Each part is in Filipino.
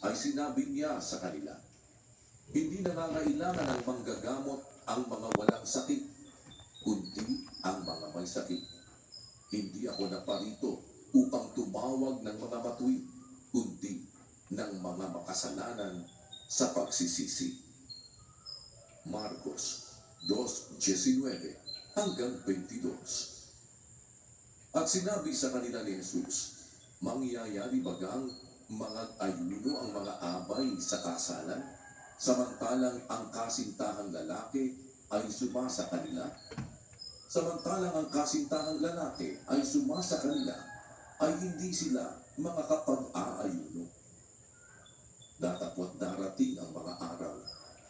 ay sinabi niya sa kanila, Hindi nangangailangan ng manggagamot ang mga walang sakit, kundi ang mga may sakit. Hindi ako naparito upang tumawag ng mga matuwid, kundi ng mga makasalanan sa pagsisisi. Marcos 2.19 hanggang 22 At sinabi sa kanila ni Jesus, Mangyayari bagang mga ayuno ang mga abay sa kasalan, samantalang ang kasintahang lalaki ay suma sa kanila? Samantalang ang kasintahang lalaki ay suma sa kanila, ay hindi sila makakapag-aayuno. Datapot darating ang mga araw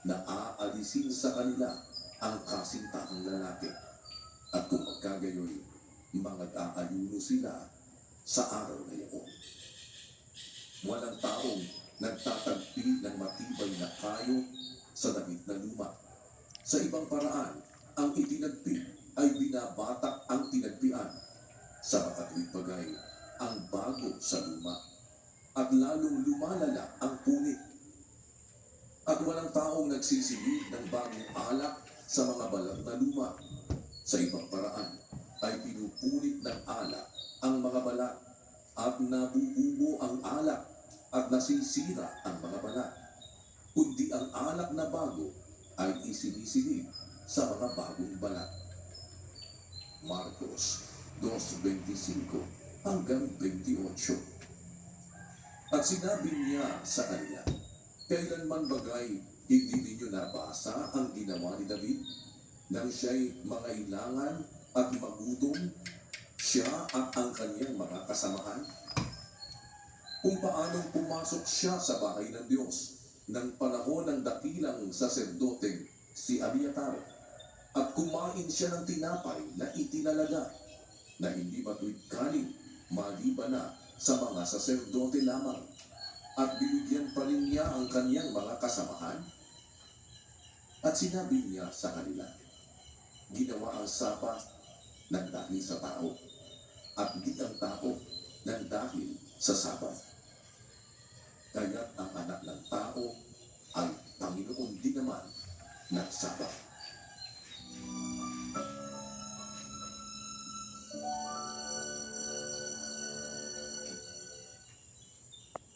na aalisin sa kanila ang kasintahang lalaki. At kung magkagayoy, mag-aayuno sila sa araw na iyon. Walang taong nagtatagpi ng matibay na kayo sa damit na luma. Sa ibang paraan, ang itinagpi ay binabatak ang tinagpian. Sa makatuwid bagay, ang bago sa luma. At lalong lumalala ang punit. At walang taong nagsisilid ng bagong alak sa mga balat na luma. Sa ibang paraan, ay pinupunit ng alak ang mga balat at nabubuo ang alak at nasisira ang mga balat. Kundi ang alak na bago ay isinisilid sa mga bagong balat. Marcos 2.25 hanggang 28 At sinabi niya sa kanila, Kailanman bagay hindi ninyo nabasa ang ginawa ni David nang siya'y mangailangan at magutom siya at ang kanyang mga kasamahan? Kung paanong pumasok siya sa bahay ng Diyos ng panahon ng dakilang saserdoteng si Abiatar at kumain siya ng tinapay na itinalaga na hindi matuwid kanin maliban na sa mga saserdote lamang at binigyan pa rin niya ang kanyang mga kasamahan? At sinabi niya sa kanila, ginawa ang sapat ng dahil sa tao at di ang tao ng dahil sa sabat. Kaya't ang anak ng tao ay Panginoon din naman ng sabat.